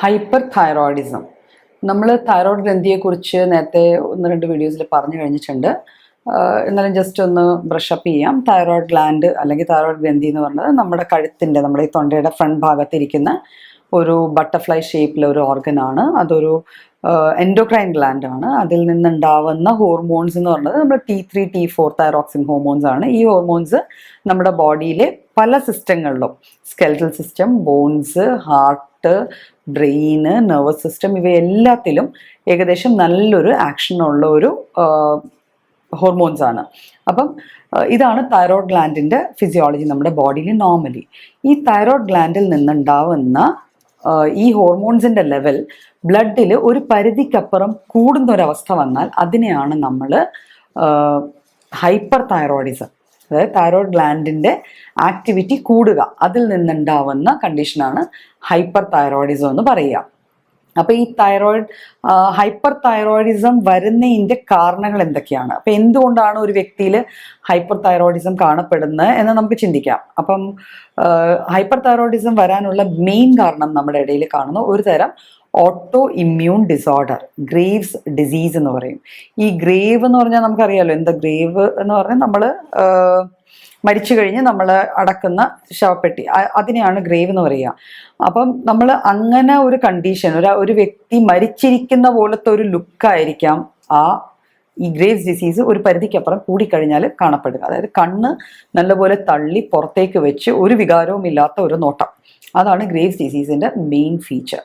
Hyper thyroidism നമ്മൾ thyroid ഗ്രന്ഥിയെക്കുറിച്ച് നേരത്തെ ഒന്ന് രണ്ട് വീഡിയോസിൽ പറഞ്ഞു കഴിഞ്ഞിട്ടുണ്ട്. എന്നാലും ജസ്റ്റ് ഒന്ന് ബ്രഷപ്പ് ചെയ്യാം. തൈറോയ്ഡ് ഗ്ലാൻഡ് അല്ലെങ്കിൽ തൈറോയ്ഡ് ഗ്രന്ഥി എന്ന് പറഞ്ഞത് നമ്മുടെ കഴുത്തിന്റെ നമ്മുടെ ഈ തൊണ്ടയുടെ ഫ്രണ്ട് ഭാഗത്തിരിക്കുന്ന ഒരു ബട്ടർഫ്ലൈ ഷേപ്പിലെ ഒരു ഓർഗനാണ് അതൊരു എൻഡോക്രൈൻ ഗ്ലാൻഡ് ആണ്. അതിൽ നിന്നുണ്ടാവുന്ന ഹോർമോൺസ് എന്ന് പറയുന്നത് നമ്മുടെ T three T four thyroxine hormones ആണ്. ഈ ഹോർമോൺസ് നമ്മുടെ ബോഡിയിലെ പല സിസ്റ്റങ്ങളിലും skeletal system bones heart brain nervous system ഇവയെല്ലാത്തിലും ഏകദേശം നല്ലൊരു ആക്ഷനുള്ള ഒരു ഹോർമോൺസ് ആണ്. അപ്പം ഇതാണ് തൈറോയ്ഡ് ഗ്ലാൻഡിന്റെ ഫിസിയോളജി നമ്മുടെ ബോഡിയിൽ നോർമലി ഈ തൈറോയ്ഡ് ഗ്ലാൻഡിൽ നിന്നുണ്ടാവുന്ന ഈ ഹോർമോൺസിന്റെ ലെവൽ ബ്ലഡിൽ ഒരു പരിധിക്കപ്പുറം കൂടുന്ന ഒരവസ്ഥ വന്നാൽ അതിനെയാണ് നമ്മൾ ഹൈപ്പർ തൈറോയിഡിസം അതായത് തൈറോയ്ഡ് ഗ്ലാൻഡിന്റെ ആക്ടിവിറ്റി കൂടുക. അതിൽ നിന്നുണ്ടാവുന്ന കണ്ടീഷനാണ് ഹൈപ്പർ തൈറോയിഡിസം എന്ന് പറയുക. അപ്പൊ ഈ തൈറോയിഡ് ഹൈപ്പർ തൈറോയിഡിസം വരുന്നതിന്റെ കാരണങ്ങൾ എന്തൊക്കെയാണ്? അപ്പൊ എന്തുകൊണ്ടാണ് ഒരു വ്യക്തിയിൽ ഹൈപ്പർ തൈറോയിഡിസം കാണപ്പെടുന്നത് എന്ന് നമുക്ക് ചിന്തിക്കാം. അപ്പം ഹൈപ്പർ തൈറോയിഡിസം വരാനുള്ള മെയിൻ കാരണം നമ്മുടെ ഇടയിൽ കാണുന്ന ഒരു തരം autoimmune disorder Graves disease എന്ന് പറയും. ഈ ഗ്രേവ് എന്ന് പറഞ്ഞാൽ നമുക്കറിയാലോ എന്താ ഗ്രേവ് എന്ന് പറഞ്ഞാൽ നമ്മൾ മരിച്ചു കഴിഞ്ഞ് നമ്മൾ അടക്കുന്ന ശവപ്പെട്ടി. അതിനെയാണ് ഗ്രേവ് എന്ന് പറയുക. അപ്പം നമ്മൾ അങ്ങനെ ഒരു കണ്ടീഷൻ ഒരു ഒരു വ്യക്തി മരിച്ചിരിക്കുന്ന പോലത്തെ ഒരു ലുക്കായിരിക്കാം ആ ഈ ഗ്രേവ്സ് ഡിസീസ് ഒരു പരിധിക്കപ്പുറം കൂടിക്കഴിഞ്ഞാൽ കാണപ്പെടുക. അതായത് കണ്ണ് നല്ലപോലെ തള്ളി പുറത്തേക്ക് വെച്ച് ഒരു വികാരവും ഇല്ലാത്ത ഒരു നോട്ടം. അതാണ് ഗ്രേവ്സ് ഡിസീസിന്റെ മെയിൻ ഫീച്ചർ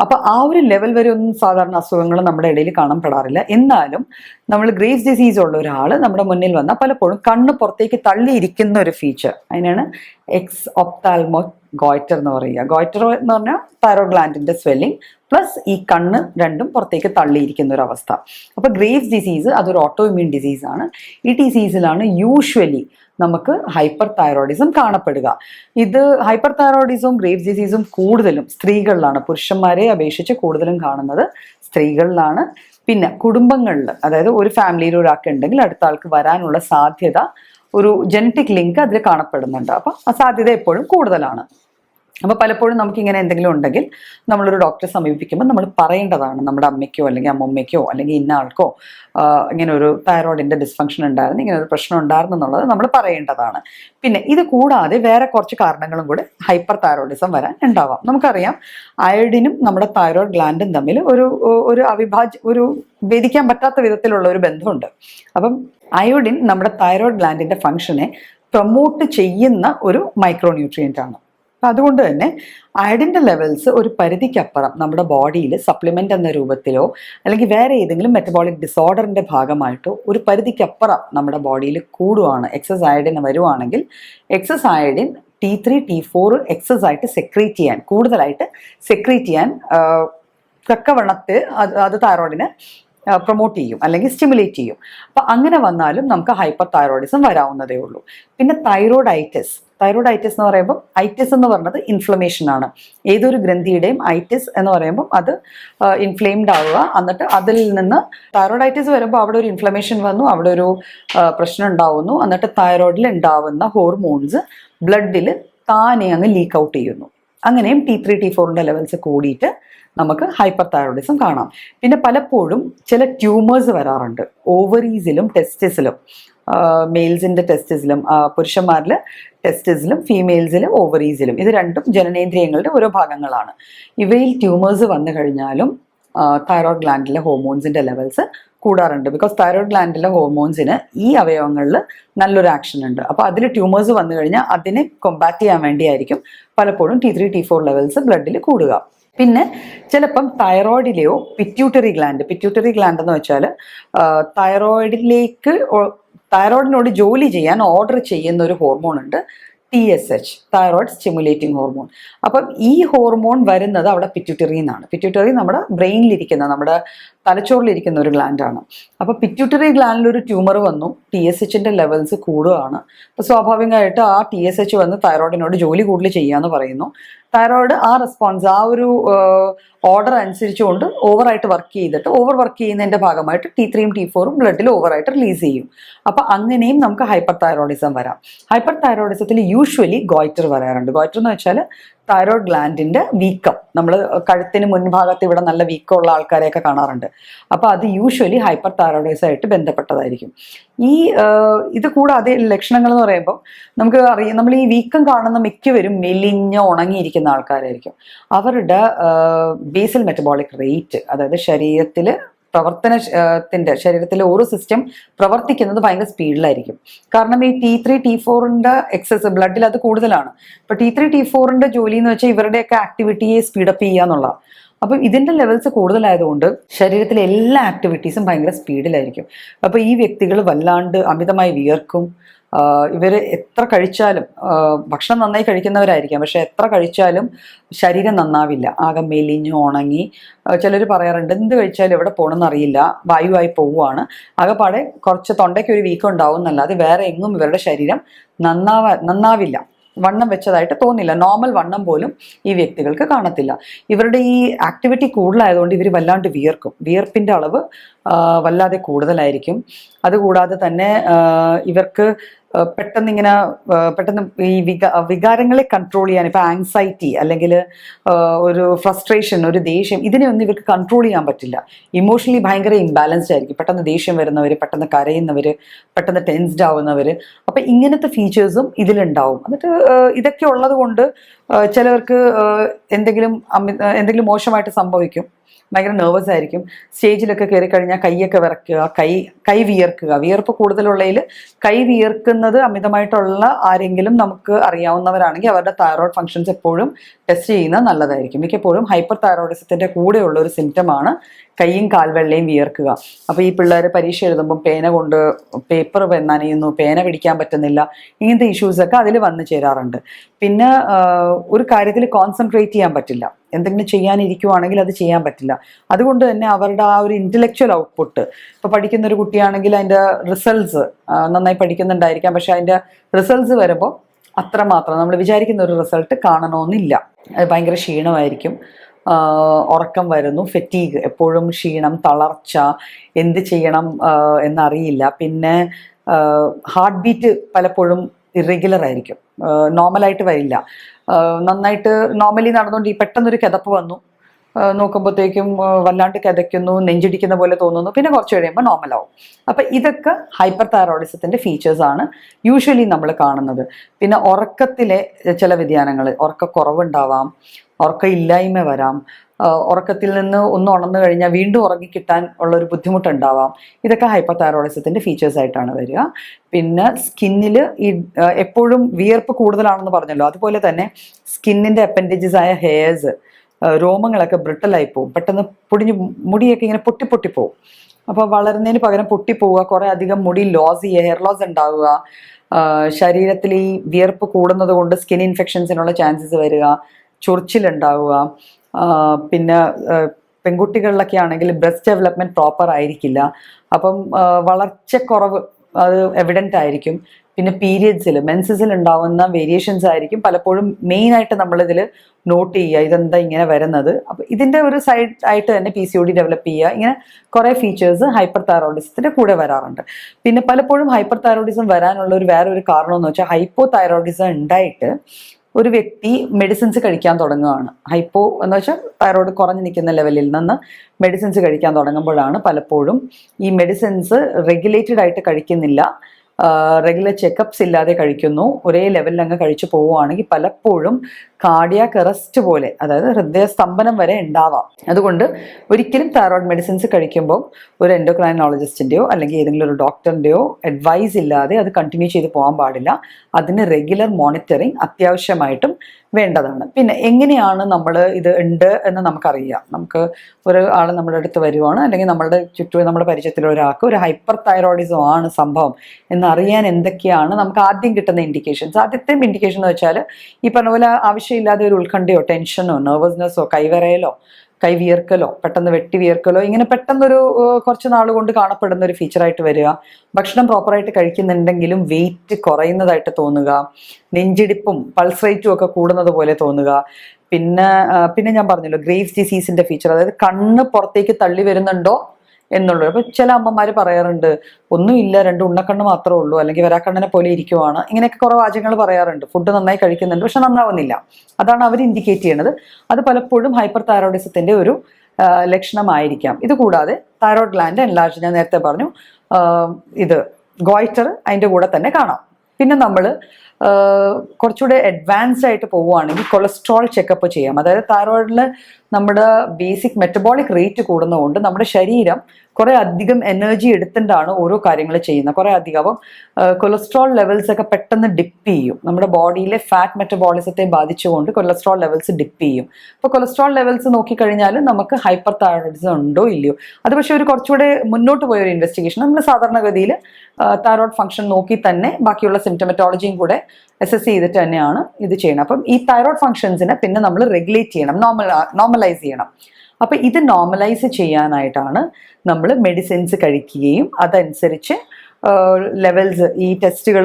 അപ്പോൾ ആ ഒരു ലെവൽ വരെ ഒന്നും സാധാരണ അസുഖങ്ങൾ നമ്മുടെ ഇടയിൽ കാണപ്പെടാറില്ല. എന്നാലും നമ്മൾ ഗ്രേവ്സ് ഡിസീസ് ഉള്ള ഒരാൾ നമ്മുടെ മുന്നിൽ വന്നാൽ പലപ്പോഴും കണ്ണ് പുറത്തേക്ക് തള്ളിയിരിക്കുന്ന ഒരു ഫീച്ചർ അതിനാണ് എക്സ് ഒപ്താൽമോ ഗോയ്റ്റർ എന്ന് പറയുക. ഗോയ്റ്റർ എന്ന് പറഞ്ഞാൽ തൈറോയ്ഡ് സ്വെല്ലിങ് പ്ലസ് ഈ കണ്ണ് രണ്ടും പുറത്തേക്ക് തള്ളിയിരിക്കുന്ന ഒരു അവസ്ഥ. അപ്പോൾ ഗ്രേവ്സ് ഡിസീസ് അതൊരു ഓട്ടോ ഇമ്മ്യൂൺ ആണ്. ഈ ഡിസീസിലാണ് യൂഷ്വലി നമുക്ക് ഹൈപ്പർ തൈറോയിഡിസം കാണപ്പെടുക. ഇത് ഹൈപ്പർ തൈറോയിഡിസവും ഗ്രേവ്സ് ഡിസീസും കൂടുതലും സ്ത്രീകളിലാണ്. പുരുഷന്മാരെ അപേക്ഷിച്ച് കൂടുതലും കാണുന്നത് സ്ത്രീകളിലാണ്. പിന്നെ കുടുംബങ്ങളിൽ അതായത് ഒരു ഫാമിലിയിൽ ഒരാൾക്ക് ഉണ്ടെങ്കിൽ അടുത്ത ആൾക്ക് വരാനുള്ള സാധ്യത ഒരു ജനറ്റിക് ലിങ്ക് അതിൽ കാണപ്പെടുന്നുണ്ട്. അപ്പം ആ സാധ്യത എപ്പോഴും കൂടുതലാണ്. അപ്പോൾ പലപ്പോഴും നമുക്ക് ഇങ്ങനെ എന്തെങ്കിലും ഉണ്ടെങ്കിൽ നമ്മളൊരു ഡോക്ടറെ സമീപിക്കുമ്പോൾ നമ്മൾ പറയേണ്ടതാണ്. നമ്മുടെ അമ്മയ്ക്കോ അല്ലെങ്കിൽ അമ്മമ്മയ്ക്കോ അല്ലെങ്കിൽ ഇന്ന ആൾക്കോ ഇങ്ങനെ ഒരു തൈറോയിഡിന്റെ ഡിസ്ഫങ്ഷൻ ഉണ്ടായിരുന്നു ഇങ്ങനെ ഒരു പ്രശ്നം ഉണ്ടായിരുന്നു എന്നുള്ളത് നമ്മൾ പറയേണ്ടതാണ്. പിന്നെ ഇത് കൂടാതെ വേറെ കുറച്ച് കാരണങ്ങളും കൂടെ ഹൈപ്പർ തൈറോയിഡിസം വരാൻ ഉണ്ടാവാം. നമുക്കറിയാം അയഡിനും നമ്മുടെ തൈറോയിഡ് ഗ്ലാൻഡും തമ്മിൽ ഒരു ഒരു അവിഭാജ്യ ഒരു ഭേദിക്കാൻ പറ്റാത്ത വിധത്തിലുള്ള ഒരു ബന്ധമുണ്ട്. അപ്പം അയോഡിൻ നമ്മുടെ തൈറോയിഡ് ഗ്ലാൻഡിന്റെ ഫംഗ്ഷനെ പ്രൊമോട്ട് ചെയ്യുന്ന ഒരു മൈക്രോ ന്യൂട്രിയന്റ് ആണ്. അപ്പം അതുകൊണ്ട് തന്നെ അയഡിന്റെ ലെവൽസ് ഒരു പരിധിക്കപ്പുറം നമ്മുടെ ബോഡിയിൽ സപ്ലിമെന്റ് എന്ന രൂപത്തിലോ അല്ലെങ്കിൽ വേറെ ഏതെങ്കിലും മെറ്റബോളിക് ഡിസോർഡറിന്റെ ഭാഗമായിട്ടോ ഒരു പരിധിക്കപ്പുറം നമ്മുടെ ബോഡിയിൽ കൂടുവാണ് എക്സസ് അയഡിൻ വരുവാണെങ്കിൽ excess iodine T three T four excess ആയിട്ട് സെക്രീറ്റ് ചെയ്യാൻ കൂടുതലായിട്ട് സെക്രീറ്റ് ചെയ്യാൻ തക്കവണ്ണത്തെ അത് അത് തൈറോയിഡിന് പ്രൊമോട്ട് ചെയ്യും അല്ലെങ്കിൽ സ്റ്റിമുലേറ്റ് ചെയ്യും. അപ്പം അങ്ങനെ വന്നാലും നമുക്ക് ഹൈപ്പർ തൈറോയിഡിസം വരാവുന്നതേ ഉള്ളൂ. പിന്നെ തൈറോയിഡൈറ്റിസ് തൈറോയിഡൈറ്റിസ് എന്ന് പറയുമ്പോൾ ഐറ്റിസ് എന്ന് പറഞ്ഞത് ഇൻഫ്ലമേഷൻ ആണ്. ഏതൊരു ഗ്രന്ഥിയുടെയും ഐറ്റിസ് എന്ന് പറയുമ്പോൾ അത് ഇൻഫ്ലെയിംഡ് ആവുക. എന്നിട്ട് അതിൽ നിന്ന് തൈറോയ്ഡൈറ്റിസ് വരുമ്പോൾ അവിടെ ഒരു ഇൻഫ്ലമേഷൻ വന്നു അവിടെ ഒരു പ്രശ്നം ഉണ്ടാവുന്നു. എന്നിട്ട് തൈറോയിഡിൽ ഉണ്ടാവുന്ന ഹോർമോൺസ് ബ്ലഡിൽ താനെ അങ്ങ് ലീക്ക് ഔട്ട് ചെയ്യുന്നു. അങ്ങനെയും ടി ത്രീ ടി ഫോറിന്റെ ലെവൽസ് കൂടിയിട്ട് നമുക്ക് ഹൈപ്പർ തൈറോയിഡിസം കാണാം. പിന്നെ പലപ്പോഴും ചില ട്യൂമേഴ്സ് വരാറുണ്ട്. ഓവറീസിലും ടെസ്റ്റിസിലും മെയിൽസിന്റെ ടെസ്റ്റിസിലും പുരുഷന്മാരിൽ ടെസ്റ്റിസിലും ഫീമെയിൽസിലും ഓവറീസിലും ഇത് രണ്ടും ജനനേന്ദ്രിയങ്ങളുടെ ഓരോ ഭാഗങ്ങളാണ്. ഇവയിൽ ട്യൂമേഴ്സ് വന്നു കഴിഞ്ഞാലും തൈറോയ്ഡ് ഗ്ലാൻഡിലെ ഹോർമോൺസിന്റെ ലെവൽസ് കൂടാറുണ്ട്. ബിക്കോസ് തൈറോയ്ഡ് ഗ്ലാൻഡിലെ ഹോർമോൺസിന് ഈ അവയവങ്ങളിൽ നല്ലൊരു ആക്ഷൻ ഉണ്ട്. അപ്പോൾ അതിൽ ട്യൂമേഴ്സ് വന്നു കഴിഞ്ഞാൽ അതിനെ കൊമ്പാറ്റ് ചെയ്യാൻ വേണ്ടിയായിരിക്കും പലപ്പോഴും T three T four levels ബ്ലഡിൽ കൂടുക. പിന്നെ ചിലപ്പം തൈറോയിഡിലെയോ പിറ്റ്യൂട്ടറി ഗ്ലാൻഡ് പിറ്റ്യൂട്ടറി ഗ്ലാൻഡ് എന്ന് വെച്ചാൽ തൈറോയിഡിലേക്ക് തൈറോയിഡിനോട് ജോലി ചെയ്യാൻ ഓർഡർ ചെയ്യുന്ന ഒരു ഹോർമോൺ ഉണ്ട് T S H thyroid stimulating hormone അപ്പം ഈ ഹോർമോൺ വരുന്നത് അവിടെ പിറ്റ്യൂട്ടറി എന്നാണ്. പിറ്റ്യൂട്ടറി നമ്മുടെ ബ്രെയിനിലിരിക്കുന്ന നമ്മുടെ തലച്ചോറിലിരിക്കുന്ന ഒരു ഗ്ലാൻഡാണ് അപ്പോൾ പിറ്റ്യൂട്ടറി ഗ്ലാൻഡിൽ ഒരു ട്യൂമർ വന്നു ടി എസ് എച്ചിന്റെ ലെവൽസ് കൂടുകയാണ്. അപ്പോൾ സ്വാഭാവികമായിട്ട് ആ ടി എസ് എച്ച് വന്ന് തൈറോയിഡിനോട് ജോലി കൂടുതൽ ചെയ്യാന്ന് പറയുന്നു. തൈറോയിഡ് ആ റെസ്പോൺസ് ആ ഒരു ഓർഡർ അനുസരിച്ചുകൊണ്ട് ഓവറായിട്ട് വർക്ക് ചെയ്തിട്ട് ഓവർ വർക്ക് ചെയ്യുന്നതിന്റെ ഭാഗമായിട്ട് ടി ത്രീയും ടി ഫോറും ബ്ലഡിൽ ഓവറായിട്ട് റിലീസ് ചെയ്യും. അപ്പോൾ അങ്ങനെയും നമുക്ക് ഹൈപ്പർ തൈറോയിഡിസം വരാം. ഹൈപ്പർ തൈറോയിഡിസത്തിൽ യൂഷ്വലി ഗോയിറ്റർ വരാറുണ്ട്. ഗോയിറ്റർ എന്ന് വെച്ചാൽ തൈറോയ്ഡ് ഗ്ലാൻഡിന്റെ വീക്കം. നമ്മൾ കഴുത്തിന് മുൻഭാഗത്ത് ഇവിടെ നല്ല വീക്കമുള്ള ആൾക്കാരെയൊക്കെ കാണാറുണ്ട്. അപ്പോൾ അത് യൂഷ്വലി ഹൈപ്പർ തൈറോയിഡൈസ് ആയിട്ട് ബന്ധപ്പെട്ടതായിരിക്കും. ഈ ഇത് കൂടാതെ ലക്ഷണങ്ങൾ എന്ന് പറയുമ്പോൾ നമുക്ക് അറിയാം നമ്മൾ ഈ വീക്കം കാണുന്ന മിക്കവരും മെലിഞ്ഞ ഉണങ്ങിയിരിക്കുന്ന ആൾക്കാരായിരിക്കും. അവരുടെ ബേസൽ മെറ്റബോളിക് റേറ്റ് അതായത് ശരീരത്തിൽ പ്രവർത്തനത്തിന്റെ ശരീരത്തിലെ ഓരോ സിസ്റ്റം പ്രവർത്തിക്കുന്നത് ഭയങ്കര സ്പീഡിലായിരിക്കും കാരണം ഈ ടി ത്രീ ടി ഫോറിന്റെ എക്സസ് ബ്ലഡിൽ അത് കൂടുതലാണ്. അപ്പോൾ ടി ത്രീ ടി ഫോറിന്റെ ജോലി എന്ന് വെച്ചാൽ ഇവരുടെയൊക്കെ ആക്ടിവിറ്റിയെ സ്പീഡപ്പ് ചെയ്യുക എന്നുള്ള അപ്പൊ ഇതിന്റെ ലെവൽസ് കൂടുതലായതുകൊണ്ട് ശരീരത്തിലെ എല്ലാ ആക്ടിവിറ്റീസും ഭയങ്കര സ്പീഡിലായിരിക്കും അപ്പൊ ഈ വ്യക്തികൾ വല്ലാണ്ട് അമിതമായി വിയർക്കും. ഇവർ എത്ര കഴിച്ചാലും ഭക്ഷണം നന്നായി കഴിക്കുന്നവരായിരിക്കാം. പക്ഷെ എത്ര കഴിച്ചാലും ശരീരം നന്നാവില്ല. ആകെ മെലിഞ്ഞു ഉണങ്ങി. ചിലർ പറയാറുണ്ട് എന്ത് കഴിച്ചാലും എവിടെ പോകണമെന്ന് അറിയില്ല. വായുവായി പോവുകയാണ് ആകെപ്പാടെ കുറച്ച് തൊണ്ടയ്ക്ക് ഒരു വീക്കം ഉണ്ടാവും എന്നല്ലാതെ വേറെ എങ്ങും ഇവരുടെ ശരീരം നന്നാവാ നന്നാവില്ല. വണ്ണം വെച്ചതായിട്ട് തോന്നില്ല. നോർമൽ വണ്ണം പോലും ഈ വ്യക്തികൾക്ക് കാണത്തില്ല. ഇവരുടെ ഈ ആക്ടിവിറ്റി കൂടുതലായതുകൊണ്ട് ഇവർ വല്ലാണ്ട് വിയർക്കും. വിയർപ്പിന്റെ അളവ് വല്ലാതെ കൂടുതലായിരിക്കും. അതുകൂടാതെ തന്നെ ഇവർക്ക് പെട്ടെന്ന് ഇങ്ങനെ പെട്ടെന്ന് ഈ വിക വികാരങ്ങളെ കൺട്രോൾ ചെയ്യാൻ ഇപ്പം ആങ്സൈറ്റി അല്ലെങ്കിൽ ഒരു ഫ്രസ്ട്രേഷൻ ഒരു ദേഷ്യം ഇതിനെ ഒന്നും ഇവർക്ക് കൺട്രോൾ ചെയ്യാൻ പറ്റില്ല. ഇമോഷണലി ഭയങ്കര ഇംബാലൻസ്ഡ് ആയിരിക്കും. പെട്ടെന്ന് ദേഷ്യം വരുന്നവർ പെട്ടെന്ന് കരയുന്നവർ പെട്ടെന്ന് ടെൻസ്ഡ് ആവുന്നവർ അപ്പം ഇങ്ങനത്തെ ഫീച്ചേഴ്സും ഇതിലുണ്ടാവും. എന്നിട്ട് ഇതൊക്കെ ഉള്ളത് കൊണ്ട് ചിലവർക്ക് എന്തെങ്കിലും എന്തെങ്കിലും മോശമായിട്ട് സംഭവിക്കും. ഭയങ്കര നെർവസ് ആയിരിക്കും. സ്റ്റേജിലൊക്കെ കയറി കഴിഞ്ഞാൽ കൈയൊക്കെ വിറക്കുക കൈ കൈ വിയർക്കുക. വിയർപ്പ് കൂടുതലുള്ളതിൽ കൈ വിയർക്കുന്നത് അമിതമായിട്ടുള്ള ആരെങ്കിലും നമുക്ക് അറിയാവുന്നവരാണെങ്കിൽ അവരുടെ തൈറോയ്ഡ് ഫങ്ഷൻസ് എപ്പോഴും ടെസ്റ്റ് ചെയ്യുന്നത് നല്ലതായിരിക്കും. മിക്കപ്പോഴും ഹൈപ്പർ തൈറോയിഡിസത്തിന്റെ കൂടെയുള്ള ഒരു സിംറ്റമാണ് കൈയും കാൽവെള്ളയും വിയർക്കുക. അപ്പോൾ ഈ പിള്ളേർ പരീക്ഷ എഴുതുമ്പോൾ പേന കൊണ്ട് പേപ്പർ നനയുന്നു പേന പിടിക്കാൻ പറ്റുന്നില്ല ഇങ്ങനത്തെ ഇഷ്യൂസൊക്കെ അതിൽ വന്നു ചേരാറുണ്ട്. പിന്നെ ഒരു കാര്യത്തിൽ കോൺസെൻട്രേറ്റ് ചെയ്യാൻ പറ്റില്ല. എന്തെങ്കിലും ചെയ്യാനിരിക്കുവാണെങ്കിൽ അത് ചെയ്യാൻ പറ്റില്ല. അതുകൊണ്ട് തന്നെ അവരുടെ ആ ഒരു ഇന്റലക്ച്വൽ ഔട്ട്പുട്ട് ഇപ്പോൾ പഠിക്കുന്ന ഒരു കുട്ടിയാണെങ്കിൽ അതിന്റെ റിസൾട്ട്സ് നന്നായി പഠിക്കുന്നുണ്ടായിരിക്കാം. പക്ഷെ അതിന്റെ റിസൾട്ട്സ് വരുമ്പോൾ അത്രമാത്രം നമ്മൾ വിചാരിക്കുന്ന ഒരു റിസൾട്ട് കാണണമെന്നില്ല. അത് ഭയങ്കര ക്ഷീണമായിരിക്കും. ഉറക്കം വരുന്നു. ഫെറ്റീഗ് എപ്പോഴും ക്ഷീണം തളർച്ച എന്ത് ചെയ്യണം എന്നറിയില്ല. പിന്നെ ഹാർട്ട് ബീറ്റ് പലപ്പോഴും ഇറഗുലർ ആയിരിക്കും. നോർമലായിട്ട് വരില്ല. നന്നായിട്ട് നോർമലി നടന്നുകൊണ്ട് ഈ പെട്ടെന്നൊരു കിതപ്പ് വന്നു. നോക്കുമ്പോഴത്തേക്കും വല്ലാണ്ട് കിതയ്ക്കുന്നു നെഞ്ചിടിക്കുന്ന പോലെ തോന്നുന്നു. പിന്നെ കുറച്ച് കഴിയുമ്പോൾ നോർമലാവും അപ്പം ഇതൊക്കെ ഹൈപ്പർ തൈറോയിഡിസത്തിന്റെ ഫീച്ചേഴ്സാണ് യൂഷ്വലി നമ്മൾ കാണുന്നത്. പിന്നെ ഉറക്കത്തിലെ ചില വ്യതിയാനങ്ങൾ ഉറക്കക്കുറവുണ്ടാവാം ഉറക്ക ഇല്ലായ്മ വരാം ഉറക്കത്തിൽ നിന്ന് ഒന്ന് ഉണർന്നു കഴിഞ്ഞാൽ വീണ്ടും ഉറങ്ങിക്കിട്ടാൻ ഉള്ള ഒരു ബുദ്ധിമുട്ടുണ്ടാവാം. ഇതൊക്കെ ഹൈപ്പർ തൈറോയിഡിസത്തിന്റെ ഫീച്ചേഴ്സ് ആയിട്ടാണ് വരിക. പിന്നെ സ്കിന്നിൽ ഈ എപ്പോഴും വിയർപ്പ് കൂടുതലാണെന്ന് പറഞ്ഞല്ലോ. അതുപോലെ തന്നെ സ്കിന്നിന്റെ അപ്പൻഡേജസ് ആയ ഹെയർസ് രോമങ്ങളൊക്കെ ബ്രിട്ടലായി പോകും പെട്ടെന്ന് പൊടിഞ്ഞ് മുടിയൊക്കെ ഇങ്ങനെ പൊട്ടി പൊട്ടി പോകും അപ്പോൾ വളരുന്നതിന് പകരം പൊട്ടിപ്പോവുക കുറേ അധികം മുടി ലോസ് ചെയ്യുക ഹെയർ ലോസ് ഉണ്ടാവുക ശരീരത്തിൽ ഈ വിയർപ്പ് കൂടുന്നത് കൊണ്ട് സ്കിൻ ഇൻഫെക്ഷൻസിനുള്ള ചാൻസസ് വരിക ചൊറിച്ചിലുണ്ടാവുക പിന്നെ പെൺകുട്ടികളിലൊക്കെ ആണെങ്കിൽ ബ്രസ്റ്റ് ഡെവലപ്മെന്റ് പ്രോപ്പർ ആയിരിക്കില്ല. അപ്പം വളർച്ച വളർച്ചക്കുറവ് അത് എവിഡന്റ് ആയിരിക്കും. പിന്നെ പീരിയഡ്സിൽ മെൻസസിൽ ഉണ്ടാവുന്ന വേരിയേഷൻസ് ആയിരിക്കും പലപ്പോഴും മെയിൻ ആയിട്ട് നമ്മളിതിൽ നോട്ട് ചെയ്യുക ഇതെന്താ ഇങ്ങനെ വരുന്നത്. അപ്പം ഇതിന്റെ ഒരു സൈഡ് ആയിട്ട് തന്നെ P C O D develop ചെയ്യുക. ഇങ്ങനെ കുറേ ഫീച്ചേഴ്സ് ഹൈപ്പർ തൈറോയിഡിസത്തിന്റെ കൂടെ വരാറുണ്ട്. പിന്നെ പലപ്പോഴും ഹൈപ്പർ തൈറോയിഡിസം വരാനുള്ള ഒരു വേറെ ഒരു കാരണം എന്ന് വെച്ചാൽ ഹൈപ്പോ തൈറോയിഡിസം ഉണ്ടായിട്ട് ഒരു വ്യക്തി മെഡിസിൻസ് കഴിക്കാൻ തുടങ്ങുകയാണ് ഹൈപ്പോ എന്ന് വെച്ചാൽ തൈറോയ്ഡ് കുറഞ്ഞു നിൽക്കുന്ന ലെവലിൽ നിന്ന് മെഡിസിൻസ് കഴിക്കാൻ തുടങ്ങുമ്പോഴാണ് പലപ്പോഴും ഈ മെഡിസിൻസ് റെഗുലേറ്റഡ് ആയിട്ട് കഴിക്കുന്നില്ല. റെഗുലർ ചെക്കപ്സ് ഇല്ലാതെ കഴിക്കുന്നു. ഒരേ ലെവലിൽ അങ്ങ് കഴിച്ചു പോവുകയാണെങ്കിൽ പലപ്പോഴും കാർഡിയാക് അറസ്റ്റ് പോലെ അതായത് ഹൃദയസ്തംഭനം വരെ ഉണ്ടാവാം. അതുകൊണ്ട് ഒരിക്കലും തൈറോയ്ഡ് മെഡിസിൻസ് കഴിക്കുമ്പോൾ ഒരു എൻഡോക്രൈനോളജിസ്റ്റിന്റെയോ അല്ലെങ്കിൽ ഏതെങ്കിലും ഒരു ഡോക്ടറിന്റെയോ അഡ്വൈസ് ഇല്ലാതെ അത് കണ്ടിന്യൂ ചെയ്ത് പോകാൻ പാടില്ല. അതിന് റെഗുലർ മോണിറ്ററിങ് അത്യാവശ്യമായിട്ടും വേണ്ടതാണ്. പിന്നെ എങ്ങനെയാണ് നമ്മൾ ഇത് ഉണ്ട് എന്ന് നമുക്കറിയാം. നമുക്ക് ഒരു ആൾ നമ്മുടെ അടുത്ത് വരുവാണ് അല്ലെങ്കിൽ നമ്മുടെ ചുറ്റും നമ്മുടെ പരിചയത്തിലുള്ള ഒരാൾക്ക് ഒരു ഹൈപ്പർ തൈറോയിഡിസം ആണ് സംഭവം എന്നറിയാൻ എന്തൊക്കെയാണ് നമുക്ക് ആദ്യം കിട്ടുന്ന ഇൻഡിക്കേഷൻസ് ആദ്യത്തെ ഇൻഡിക്കേഷൻ എന്ന് വെച്ചാൽ ഈ പറഞ്ഞ പോലെ ആവശ്യമില്ലാതെ ഒരു ഉത്കണ്ഠയോ ടെൻഷനോ നെർവസ്നെസ്സോ കൈവരയലോ കൈ വിയർക്കലോ പെട്ടെന്ന് വെട്ടി വിയർക്കലോ ഇങ്ങനെ പെട്ടെന്നൊരു കുറച്ച് നാൾ കൊണ്ട് കാണപ്പെടുന്ന ഒരു ഫീച്ചറായിട്ട് വരിക. ഭക്ഷണം പ്രോപ്പറായിട്ട് കഴിക്കുന്നുണ്ടെങ്കിലും വെയിറ്റ് കുറയുന്നതായിട്ട് തോന്നുക. നെഞ്ചിടിപ്പും പൾസ് റേറ്റും ഒക്കെ കൂടുന്നത് പോലെ തോന്നുക. പിന്നെ പിന്നെ ഞാൻ പറഞ്ഞല്ലോ ഗ്രേവ്സ് ഡിസീസിന്റെ ഫീച്ചർ അതായത് കണ്ണ് പുറത്തേക്ക് തള്ളി വരുന്നുണ്ടോ? എന്നുള്ളത് അപ്പം ചില അമ്മമാർ പറയാറുണ്ട് ഒന്നുമില്ല രണ്ട് ഉണ്ണക്കണ്ണ് മാത്രമേ ഉള്ളൂ അല്ലെങ്കിൽ വരാക്കണ്ണനെ പോലെ ഇരിക്കുവാണ്. ഇങ്ങനെയൊക്കെ കുറേ വാചകങ്ങൾ പറയാറുണ്ട്. ഫുഡ് നന്നായി കഴിക്കുന്നുണ്ട് പക്ഷെ നന്നാവുന്നില്ല. അതാണ് അവർ ഇൻഡിക്കേറ്റ് ചെയ്യണത്. അത് പലപ്പോഴും ഹൈപ്പർ തൈറോയിഡിസത്തിന്റെ ഒരു ലക്ഷണമായിരിക്കാം. ഇത് കൂടാതെ തൈറോയിഡ് ഗ്ലാൻഡ് എൻലാർജ് ഞാൻ നേരത്തെ പറഞ്ഞു ഇത് ഗോയിറ്റർ അതിന്റെ കൂടെ തന്നെ കാണാം. പിന്നെ നമ്മൾ കുറച്ചുകൂടെ അഡ്വാൻസ് ആയിട്ട് പോവുകയാണെങ്കിൽ കൊളസ്ട്രോൾ ചെക്കപ്പ് ചെയ്യാം. അതായത് തൈറോയിഡിൽ നമ്മുടെ ബേസിക് മെറ്റബോളിക് റേറ്റ് കൂടുന്നതുകൊണ്ട് നമ്മുടെ ശരീരം കുറേ അധികം എനർജി എടുത്തിട്ടാണ് ഓരോ കാര്യങ്ങൾ ചെയ്യുന്നത്. കുറെ അധികം അപ്പം കൊളസ്ട്രോൾ ലെവൽസ് ഒക്കെ പെട്ടെന്ന് ഡിപ്പ് ചെയ്യും. നമ്മുടെ ബോഡിയിലെ ഫാറ്റ് മെറ്റബോളിസത്തെ ബാധിച്ചുകൊണ്ട് കൊളസ്ട്രോൾ ലെവൽസ് ഡിപ്പ് ചെയ്യും. അപ്പോൾ കൊളസ്ട്രോൾ ലെവൽസ് നോക്കിക്കഴിഞ്ഞാൽ നമുക്ക് ഹൈപ്പർ തൈറോയിഡിസം ഉണ്ടോ ഇല്ലയോ? അത് പക്ഷേ ഒരു കുറച്ചുകൂടെ മുന്നോട്ട് പോയ ഒരു ഇൻവെസ്റ്റിഗേഷൻ നമ്മൾ സാധാരണഗതിയിൽ തൈറോയിഡ് ഫംഗ്ഷൻ നോക്കി തന്നെ ബാക്കിയുള്ള സിംറ്റമറ്റോളജിയും കൂടെ അസസ് ചെയ്തിട്ട് തന്നെയാണ് ഇത് ചെയ്യണം അപ്പം ഈ തൈറോയിഡ് ഫംഗ്ഷൻസിനെ പിന്നെ നമ്മൾ റെഗുലേറ്റ് ചെയ്യണം. നോർമൽ നോർമലൈസ് ചെയ്യണം. അപ്പം ഇത് നോർമലൈസ് ചെയ്യാനായിട്ടാണ് നമ്മൾ മെഡിസിൻസ് കഴിക്കുകയും അതനുസരിച്ച് ലെവൽസ് ഈ ടെസ്റ്റുകൾ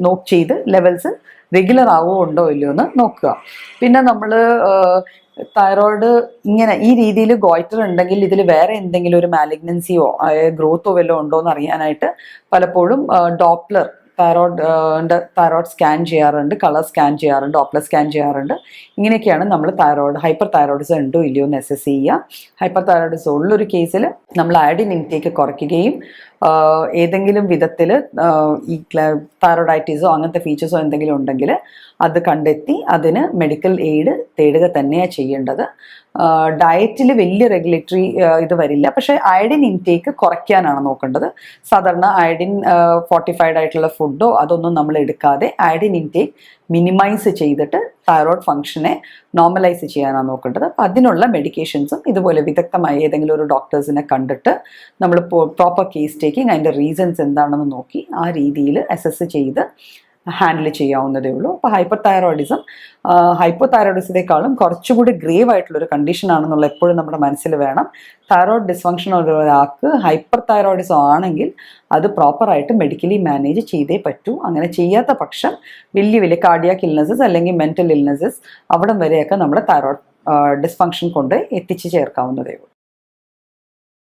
നോക്ക് ചെയ്ത് ലെവൽസ് റെഗുലർ ആവോ ഉണ്ടോ ഇല്ലയോ എന്ന് നോക്കുക. പിന്നെ നമ്മൾ തൈറോയിഡ് ഇങ്ങനെ ഈ രീതിയിൽ ഗോയിറ്റർ ഉണ്ടെങ്കിൽ ഇതിൽ വേറെ എന്തെങ്കിലും ഒരു മാലിഗ്നൻസിയോ ഗ്രോത്തോ വല്ലതും ഉണ്ടോ എന്ന് അറിയാനായിട്ട് പലപ്പോഴും ഡോപ്ലർ തൈറോയിഡ് തൈറോയ്ഡ് സ്കാൻ ചെയ്യാറുണ്ട് കളർ സ്കാൻ ചെയ്യാറുണ്ട് ഓപ്ലർ സ്കാൻ ചെയ്യാറുണ്ട്. ഇങ്ങനെയൊക്കെയാണ് നമ്മൾ തൈറോയ്ഡ് ഹൈപ്പർ തൈറോയിഡിസം ഉണ്ടോ ഇല്ലയോ എന്ന് അസസ് ചെയ്യുക. ഹൈപ്പർ തൈറോയിഡിസം ഉള്ളൊരു കേസിൽ നമ്മൾ അയഡിൻ ഇൻടേക്ക് കുറയ്ക്കുകയും ഏതെങ്കിലും വിധത്തിൽ ഈ തൈറോയിഡൈറ്റീസോ അങ്ങനത്തെ ഫീച്ചേഴ്സോ എന്തെങ്കിലും ഉണ്ടെങ്കിൽ അത് കണ്ടെത്തി അതിന് മെഡിക്കൽ എയ്ഡ് തേടുക തന്നെയാണ് ചെയ്യേണ്ടത്. ഡയറ്റിൽ വലിയ റെഗുലേറ്ററി ഇത് വരില്ല. പക്ഷേ അയഡിൻ ഇൻടേക്ക് കുറയ്ക്കാനാണ് നോക്കേണ്ടത്. സാധാരണ അയഡിൻ ഫോർട്ടിഫൈഡ് ആയിട്ടുള്ള ഫുഡോ അതൊന്നും നമ്മൾ എടുക്കാതെ അയഡിൻ ഇൻടേക്ക് മിനിമൈസ് ചെയ്തിട്ട് തൈറോയ്ഡ് ഫംഗ്ഷനെ നോർമലൈസ് ചെയ്യാനാണ് നോക്കേണ്ടത്. അപ്പോൾ അതിനുള്ള മെഡിക്കേഷൻസും ഇതുപോലെ വിദഗ്ധമായ ഏതെങ്കിലും ഒരു ഡോക്ടേഴ്സിനെ കണ്ടിട്ട് നമ്മൾ പ്രോപ്പർ കേസ് ടേക്കിംഗ് അതിന്റെ റീസൺസ് എന്താണെന്ന് നോക്കി ആ രീതിയിൽ അസസ് ചെയ്ത് ഹാൻഡിൽ ചെയ്യാവുന്നതേ ഉള്ളൂ. അപ്പോൾ ഹൈപ്പർ തൈറോയിഡിസം ഹൈപ്പോ തൈറോയിഡിസിനേക്കാളും കുറച്ചുകൂടി ഗ്രേവ് ആയിട്ടുള്ള ഒരു കണ്ടീഷൻ ആണെന്നുള്ള എപ്പോഴും നമ്മുടെ മനസ്സിൽ വേണം. തൈറോയിഡ് ഡിസ്ഫങ്ഷൻ ഉള്ള ഒരാൾക്ക് ഹൈപ്പർ തൈറോയിഡിസം ആണെങ്കിൽ അത് പ്രോപ്പറായിട്ട് മെഡിക്കലി മാനേജ് ചെയ്തേ പറ്റൂ. അങ്ങനെ ചെയ്യാത്ത പക്ഷം വലിയ വലിയ കാർഡിയാക് ഇൽനസസ് അല്ലെങ്കിൽ മെന്റൽ ഇൽനസസ് അവിടം വരെയൊക്കെ നമ്മുടെ തൈറോയിഡ് ഡിസ്ഫങ്ഷൻ കൊണ്ട് എത്തിച്ചു ചേർക്കാവുന്നതേ ഉള്ളൂ.